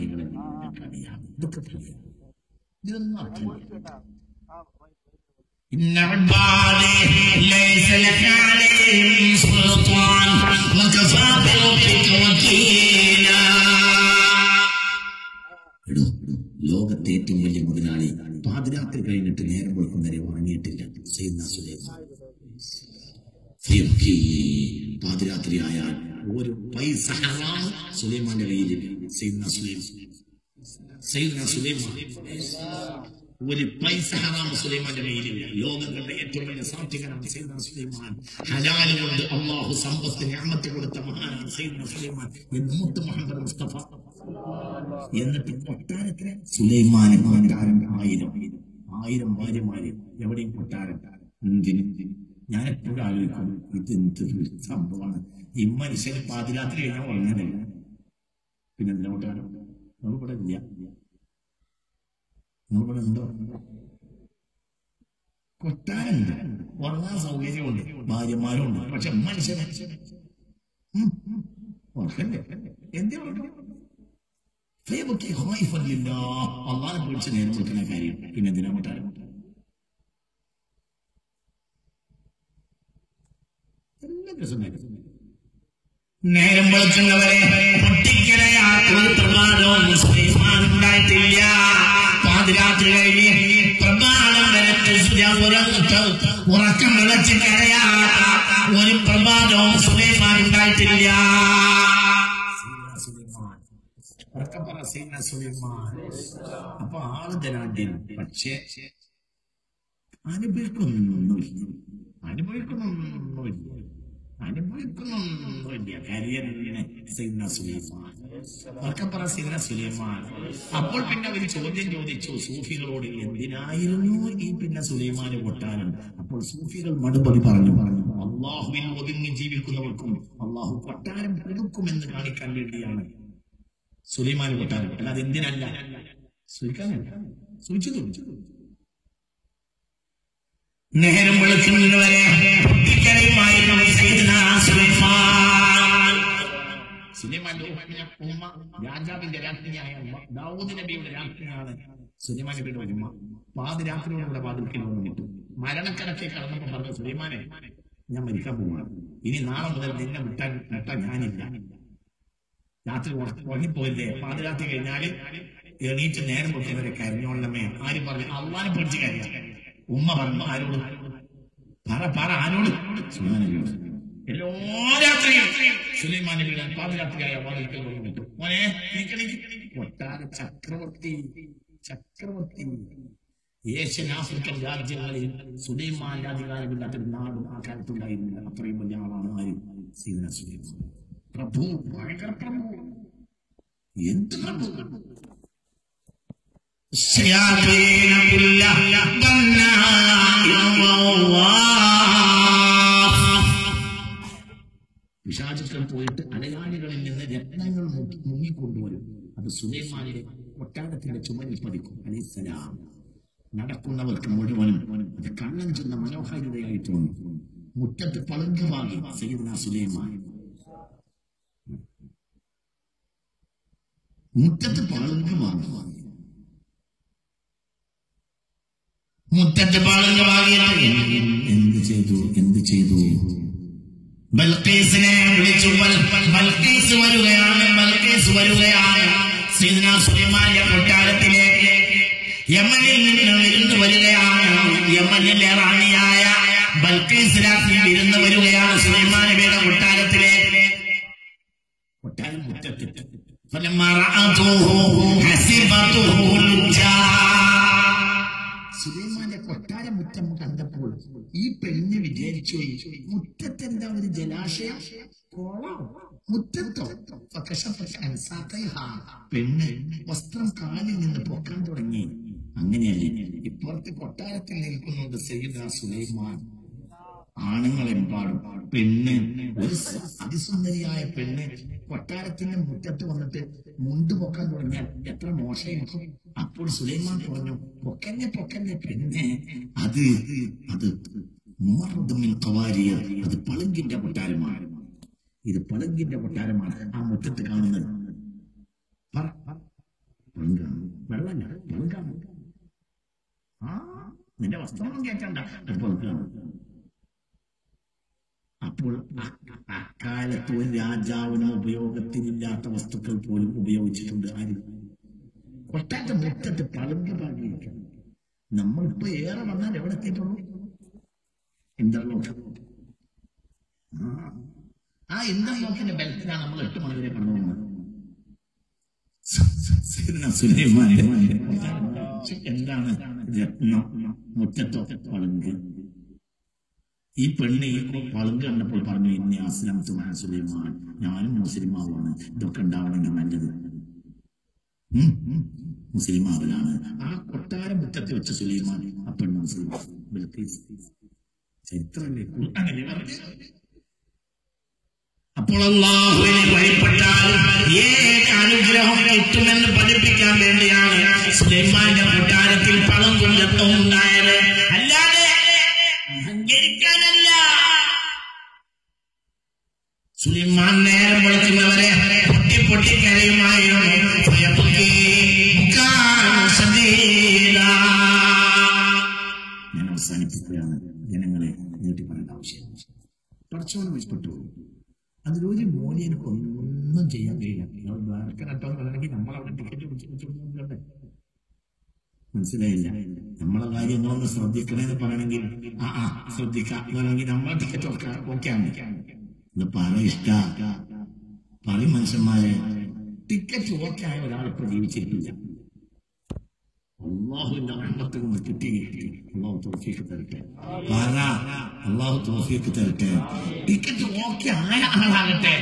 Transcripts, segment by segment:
ആളുകളെ നിങ്ങളുടെ കളിയാണ് ഇതൊക്കെ കളിയാണ് ഇതൊന്നും അർത്ഥമില്ല إن عبادي ليس لك عليهم سلطان وكفى بربك وكيلا എടോ ലോകത്തെ ഏറ്റവും വലിയ മുതലാളി പാതിരാത്രി കഴിഞ്ഞിട്ട് നേരം വെളുക്കുന്നവരെ വാങ്ങിയിട്ടില്ല സൈദന സുലൈമാൻ ഫിയബ്കി. പാതിരാത്രി ആയാൽ ഒരു പൈസ സുലൈമാന്റെ കയ്യിൽ സൈദന സുലൈമാൻ. സൈദന സുലൈമാൻ. ഒരു പൈസ ഹറാം സുലൈമാന്റെ കയ്യിലില്ല ലോകം കണ്ട ഏറ്റവും വലിയ സാക്ഷികനാണ് സൈദന സുലൈമാൻ. ഹലാൽ കൊണ്ട് അള്ളാഹു സമ്പത്ത് ഞാമത്ത് കൊടുത്ത മഹാനാണ് സൈദന സുലൈമാൻ. മുത്ത് മുഹമ്മദ് മുസ്തഫ. എന്നിട്ട് കൊട്ടാരത്തിന് സുലൈമാന് കൊട്ടാരം ആയിരം. ആയിരം ഭാര്യമാര് എവിടെയും കൊട്ടാരം. എന്തിന്? ഞാൻ എപ്പോഴും ആലോചിക്കും ഇത് എന്തൊരു സംഭവമാണ്. ഈ മനുഷ്യന് പാതിരാത്രി കഴിഞ്ഞാൽ ഉറങ്ങാനില്ല പിന്നെ എന്തിനാ നമ്മൾ ഇവിടെ ഇല്ല. നമ്മളിവിടെ എന്തോ കൊട്ടാനുണ്ട് ഉറങ്ങാൻ സൗകര്യമുണ്ട്. ഭാര്യമാരുണ്ട്. പക്ഷെ മനുഷ്യന് ഉറക്കല്ലേ? എന്തേ പേടിച്ച് നേരം കൊടുക്കുന്ന കാര്യം. പിന്നെ എന്തിനാ കൊട്ടാരം എല്ലാ ദിവസവും നേരം വെളുക്കുന്നവരെ പൊട്ടിക്കരയാത്തൊരു പ്രഭാതവും ഉണ്ടായിട്ടില്ല. പാതിരാത്രി കഴിഞ്ഞ് പ്രഭാതം വരെ ഉറങ്ങിട്ട് ഉറക്കം വിളച്ച് കരയാത്ത ഒരു പ്രഭാതവും സുലൈമാൻ ഉണ്ടായിട്ടില്ല. അപ്പൊ ആൾ ധനാഢ്യൻ പക്ഷേ അനുഭവിക്കുന്നൊന്നുമില്ല അനുഭവിക്കുന്നൊന്നുമില്ല അനുഭവിക്കുന്നൊന്നുമില്ല കരിയറിനെ സുലൈമാൻ സൈന സുലൈമാൻ അപ്പോൾ പിന്നെ അവർ ചോദ്യം ചോദിച്ചു സൂഫികളോട് എന്തിനായിരുന്നു ഈ പിന്നെ സുലൈമാന് പൊട്ടാനും അപ്പോൾ സൂഫികൾ മറുപടി പറഞ്ഞു പറഞ്ഞു അള്ളാഹുവിൽ ഒതുങ്ങി ജീവിക്കുന്നവർക്കും അള്ളാഹു കൊട്ടാരം കൊടുക്കുമെന്ന് കാണിക്കാൻ വേണ്ടിയാണ് സുലൈമാൻ കൊട്ടാരം അല്ലാതെ എന്തിനല്ല സൂചിക്കാനല്ല സൂചിച്ചു നേരം വെളുക്കുന്നവരെ പൊട്ടിക്കരയുമായിരുന്നു സയ്യിദ്നാ സുലൈമാൻ. സുലൈമാന്റെ ഉമ്മ ഉമ്മ, ദാവൂദ് സുലൈമാൻ വന്നിട്ടു മരണക്കിടക്കെ കടന്നപ്പോ പറഞ്ഞു സുലൈമാനെ ഞാൻ മരിക്കാൻ പോവാണ് ഇനി നാളെ മുതൽ നിന്നെ വിട്ടാൻ വിട്ടാൻ ഞാനില്ല. രാത്രി ഉറ- ഉറങ്ങിപ്പോയില്ലേ? പാതിരാത്രി കഴിഞ്ഞാൽ എണീറ്റ് നേരം പൊട്ടിയവരെ കരഞ്ഞോളമേ ആര് പറഞ്ഞു? അള്ളാനെ പിടിച്ച് കരയാ ഉമ്മ പറഞ്ഞു ആരോട്? പറ പറ ആരോട്? സുലൈമാൻ നബിയോട്. എല്ലാ രാത്രിയും സുലൈമാൻ നബിയുടെ കൊട്ടാര ചക്രവർത്തി ചക്രവർത്തി. ഏഷ്യൻ ആഫ്രിക്കൻ രാജ്യങ്ങളിൽ സുലൈമാന്റെ അധികാരമില്ലാത്തൊരു നാടും ആ കാലത്തുണ്ടായിരുന്നില്ല. അത്രയും വലിയ ആളാണ് ആരും? പ്രഭു ഭയങ്കര പ്രഭു. എന്ത് പ്രഭു? الشياطين كلها بناء പിശാചുക്കൾ പോയിട്ട് അലയാളികളിൽ നിന്ന് രത്നങ്ങൾ മുക്കി- മുങ്ങിക്കൊണ്ടുവരും അത് സുലൈമാനിലെ കൊട്ടാരത്തിന്റെ ചുമരിൽ പതിക്കും അലൈസലാം നടക്കുന്നവർക്ക് മുഴുവനും അത് കണ്ണൻ ചെന്ന മനോഹാരിതയായി തോന്നും മുറ്റത്ത് പളുങ്കുവാങ്ങി സയ്യിദ്ന സുലൈമാൻ മുറ്റത്ത് പളുങ്കുവാങ്ങി മുറ്റത്തെ പാളങ്ങളാകിയിട്ട് ചെയ്തു? എന്ത് ചെയ്തു? ബൽക്കീസിനെ വിളിച്ചു. ബൽക്കീസ് വരികയാണ്. ബൽക്കീസ് വരികയാണ്. സീദന സുലൈമാന്റെ കൊട്ടാരത്തിലേക്ക്. യമനിൽ നിന്ന് വിരുന്ന് വരികയാണ്. യമനിലെ റാണിയായ ബൽക്കീസ് രാത്രി വിരുന്ന് വരികയാണ് സുലൈമാൻ നബിയുടെ കൊട്ടാരത്തിലേക്ക്. കൊട്ടാരം മുറ്റത്തിട്ട് ഫലം മറഅതുഹു ഹസിബതുഹു ലുജാ ഈ പെണ്ണ് വിചാരിച്ചു മുറ്റത്തെന്താ ഒരു ജലാശയം? കോളം. മുറ്റത്തോ? പെണ്ണ് വസ്ത്രം കാലിൽ നിന്ന് പൊക്കാൻ തുടങ്ങി. അങ്ങനെയല്ലേ ഇപ്പുറത്ത് കൊട്ടാരത്തിൽ നിൽക്കുന്നുണ്ട് സയ്യിദ സുലൈമാൻ. ആണുങ്ങളെമ്പാടും പെണ്ണ് ഒരു അതിസുന്ദരിയായ പെണ്ണ് കൊട്ടാരത്തിന്റെ മുറ്റത്ത് വന്നിട്ട് മുണ്ട് പൊക്കാൻ തുടങ്ങിയാൽ എത്ര മോശമായിരിക്കും അപ്പോൾ സുലൈമാൻ പറഞ്ഞു പൊക്കന്നെ പൊക്കന്നെ പെണ്ണ്. അത് അത് അത് പളുങ്കിന്റെ കൊട്ടാരമാണ്. ഇത് പളുങ്കിന്റെ കൊട്ടാരമാണ് ആ മുറ്റത്ത് കാണുന്നത്. നിന്റെ വസ്ത്രമൊന്നും പങ്കാണ് അപ്പോൾ അക്കാലത്ത് ഒരു രാജാവിന് ഉപയോഗത്തിനില്ലാത്ത വസ്തുക്കൾ പോലും ഉപയോഗിച്ചിട്ടുണ്ട്. ആര്? കൊട്ടാരത്തെ മുറ്റത്ത് പളുങ്ക് പാടിയിരിക്കണം നമ്മളിപ്പോ ഏറെ വന്നാൽ എവിടെ എത്തിയിട്ടുള്ളൂ? ഇന്റർലോക്ക് ആ. എന്താ ഇന്റർലോക്കിന്റെ ബലത്തിലാണ് നമ്മൾ എട്ട് മണി വരെ കടന്നു എന്താണ് പളുങ്ക്. ഈ പെണ്ണ് ഈ പളുങ്ക് കണ്ടപ്പോൾ പറഞ്ഞു ഇനി അസ്ലാം തുമാൻ സുലൈമാൻ. ഞാനും മുസ്ലിമാവാണ് ഇതൊക്കെ ഉണ്ടാവണമെങ്കിൽ നല്ലത്. മുസ്ലിം ആവലാണ് ആ കൊട്ടാരം മുറ്റത്ത് വെച്ച സുലൈമാൻ ആ പെണ്ണ് മുസ്ലിം ചരിത്രമല്ലേ ഖുർആനല്ലേ പറഞ്ഞത്? അപ്പോൾ അള്ളാഹുവിനെ ഭയപ്പെട്ടാൽ ഏക അനുഗ്രഹം കിട്ടുമെന്ന് പഠിപ്പിക്കാൻ വേണ്ടിയാണ് സുലൈമാന്റെ കൊട്ടാരത്തിൽ പണം കൊണ്ടെത്തും ജനങ്ങളെ നീട്ടി പറയേണ്ട ആവശ്യം പഠിച്ചോണ്ട് വിളിപ്പെട്ടു അതിലൊരു മോലിയനക്ക് ഒന്നും ചെയ്യാൻ കഴിയില്ല. നിങ്ങൾ ദ്വാരക്കനട്ടോ പറയണമെങ്കിൽ നമ്മളവിടെ ടിക്കറ്റ് പിടിച്ചിട്ടുണ്ട് മനസ്സിലായില്ല. നമ്മളെ കാര്യങ്ങളൊന്ന് ശ്രദ്ധിക്കണേന്ന് പറയണമെങ്കിൽ ആ ആ ശ്രദ്ധിക്കാം. പറയണമെങ്കിൽ നമ്മളെ ടിക്കറ്റ് ഓക്കെയാണ് ഇത് പറ ഇഷ്ട. പറയും മനുഷ്യന്മാരെ ടിക്കറ്റ് ഓക്കെ ആയ ഒരാളിപ്പോ ജീവിച്ചിരിക്കില്ല. അള്ളാഹുവിന്റെ റഹ്മത്ത് കൊണ്ട് കിട്ടി. കിട്ടി അള്ളാഹു തോഫിക്ക് തരട്ടെ. അള്ളാഹു തോഫിക്ക് തരട്ടെ. ടിക്കറ്റ് ഓക്കെ ആയ ആളാകട്ടെ.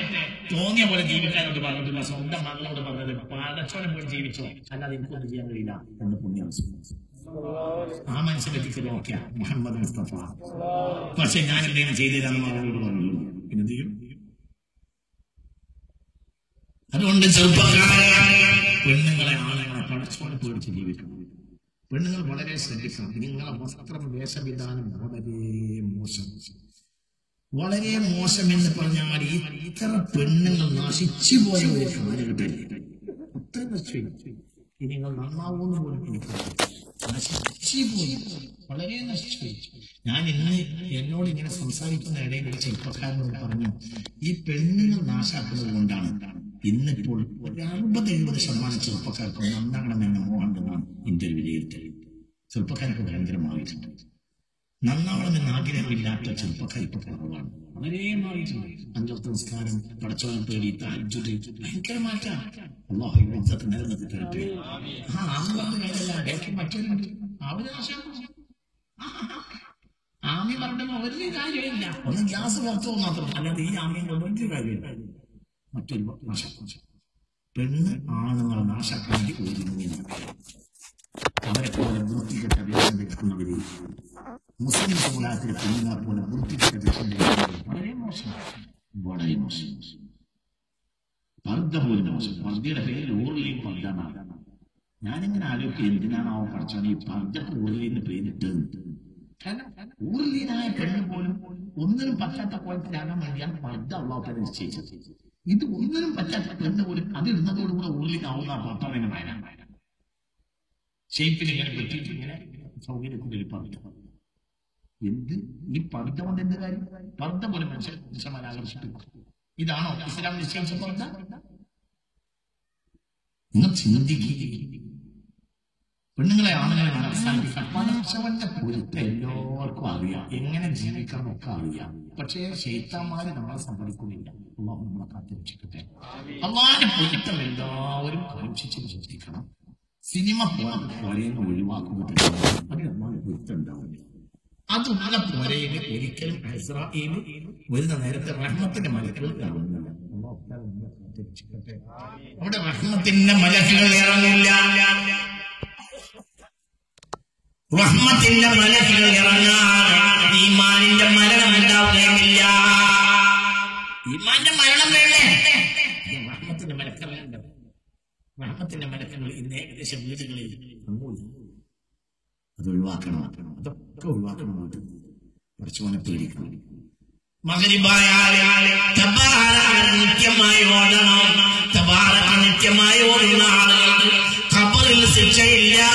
തോന്നിയ പോലെ ജീവിക്കാനോട് പറഞ്ഞിട്ടില്ല. സ്വന്തം മകളോട് പറഞ്ഞത് പടച്ചോനെ പോയി ജീവിച്ചോ? അല്ലാതെ എനിക്കൊന്നും ചെയ്യാൻ കഴിയില്ല. എന്ന് പുണ്യം ആ മനുഷ്യന്റെ ടിക്കറ്റ് ഓക്കെ മുഹമ്മദ് മുസ്തഫ. പക്ഷെ ഞാൻ എന്തെങ്കിലും ചെയ്തില്ലാന്ന് മകളോട് പറഞ്ഞു. പിന്നെ ചെയ്യും? അതുകൊണ്ട് ചെറുപ്പക്കാരെ പെണ്ണുങ്ങളെ ആളുകളെ പടച്ചോനെ പേടിച്ച് ജീവിക്കണം. പെണ്ണുങ്ങൾ വളരെ ശ്രദ്ധിക്കണം. നിങ്ങളെ വസ്ത്രം വേഷവിധാനം വളരെ മോശം. വളരെ മോശം എന്ന് പറഞ്ഞാൽ ഇത്ര പെണ്ണുങ്ങൾ നശിച്ചു പോയ ഒരു കാലഘട്ടം. നിങ്ങൾ നന്നാവൂന്ന് പോലും. നശിച്ചു പോയി. വളരെ നശിച്ചു ഞാൻ ഇന്ന് എന്നോട് ഇങ്ങനെ സംസാരിക്കുന്ന ഇടയിൽ ഒരു ചെറുപ്പക്കാരനോട് പറഞ്ഞു ഈ പെണ്ണുങ്ങൾ നാശാക്കുന്നത് കൊണ്ടാണ്. ഇന്നിപ്പോൾ ഒരു അറുപത് എഴുപത് ശതമാനം ചെറുപ്പക്കാർക്ക് നന്നാകണമെന്ന മോഹമുണ്ടെന്നാണ് എന്റെ ഒരു വിലയിരുത്തൽ ചെറുപ്പക്കാർക്ക് ഭയങ്കരമായിട്ടുണ്ട്. നന്നാവണമെന്ന് ആഗ്രഹമില്ലാത്ത ചെറുപ്പക്കാർ ഇപ്പൊ കുറവാണ്. വളരെ മാറിയിട്ടുണ്ട്. നിസ്കാരം പടച്ചോനെ പേടി ഇതൊക്കെ നിലനിർത്തി തരട്ടെ ആ അവർ നാശാക്കും ആമി പറഞ്ഞ ഒരു കാര്യമില്ല. ഒന്ന് ഗ്യാസ് പുറത്തു മാത്രം. അല്ലാതെ ഈ ആമയും കൊണ്ട് ഒരു കാര്യമില്ല. മറ്റൊരു നാശം പെണ്ണ് ആണെന്നുള്ള നാശക്കാരി ഒരുങ്ങി അവരെ പോലെ വൃത്തികെട്ട വേഷം ധരിക്കുന്നവര് മുസ്ലിം സമുദായത്തിലെ പെണ്ണുങ്ങളെ പോലെ വൃത്തികെട്ട വേഷം വെക്കുന്നവർ വളരെ മോശം. വളരെ മോശം. പർദ്ദ പോലും മോശം. പർദ്ദയുടെ പേരിൽ ഓർലിയും പർദ്ദ ഞാനിങ്ങനെ ആലോചിക്കുക എന്തിനാണ് അവൻ പഠിച്ചാൽ ഈ പർദ്ദക്ക് ഓർലിന്ന് പേരിട്ട് ഊർലീനായ പെണ്ണ് പോലും ഒന്നിനും പറ്റാത്ത കോലത്തിലാകാൻ വേണ്ടിയാണ് പർദ്ദ അള്ളാഹത്തെ നിശ്ചയിച്ചത്. ഇത് ഒന്നിനും പറ്റാത്ത പെണ്ണ് പോലും അതിടുന്നതോടുകൂടെ ഊർലിനാവുന്ന പട്ടണങ്ങളായ ഷേപ്പിൽ ഇങ്ങനെ പറ്റിയിട്ട് ഇങ്ങനെ സൗകര്യത്തിൽ പർദ്ദ എന്ത്? ഈ പർദ്ദ കൊണ്ട് എന്ത് കാര്യം? പർദ്ദ പോലെ മനുഷ്യന്മാരെ ആകർഷിപ്പിക്കും. ഇതാണോ ഇസ്ലാം നിശ്ചയിച്ച പർദ്ദ നിങ്ങൾ ചിന്തിക്കുക പെണ്ണുങ്ങളെ ആണുങ്ങളെ മനസ്സിലാക്കി പൊരുത്ത എല്ലാവർക്കും അറിയാം. എങ്ങനെ ജീവിക്കണം ഒക്കെ അറിയാം. പക്ഷേ ശൈത്താന്മാര് നമ്മളെ സമ്മതിക്കുന്നില്ല. അള്ളാഹു നമ്മളെ കാത്തിരക്ഷിക്കട്ടെ. അള്ളാഹിനെ പൊരുത്തം എല്ലാവരും കാക്ഷിച്ച് ചിന്തിക്കണം സിനിമ പോരെന്ന് ഒഴിവാക്കുക അതിന് അള്ളാഹിന്റെ പൊരുത്തം ഉണ്ടാവില്ല. അതുള്ള പോരയിൽ ഒരിക്കലും ഇസ്രായേൽ വരുന്ന നേരത്തെ റഹ്മത്തിന്റെ മലക്കുകൾ അള്ളാഹു അവിടെ റഹ്മത്തിന്റെ മലക്കുകൾ ഇറങ്ങില്ല. റഹ്മത്തിന്റെ മലക്കുകൾ ഇറങ്ങാതെ ഈമാനിന്റെ മരണം ഉണ്ടാവുകയില്ല ഈമാന്റെ മരണം വേണ്ടേ? റഹ്മത്തിന്റെ മലക്കൾ വേണ്ട റഹ്മത്തിന്റെ മലക്കുകൾ ഇന്ന് ഏകദേശം വീടുകളിൽ അത് ഒഴിവാക്കണം. അതൊക്കെ ഒഴിവാക്കണം കുറച്ചുപോലെ പേടിക്കണം. നിത്യമായി ഓടണം. നിത്യമായി ഓടുന്ന ആളുകൾ يا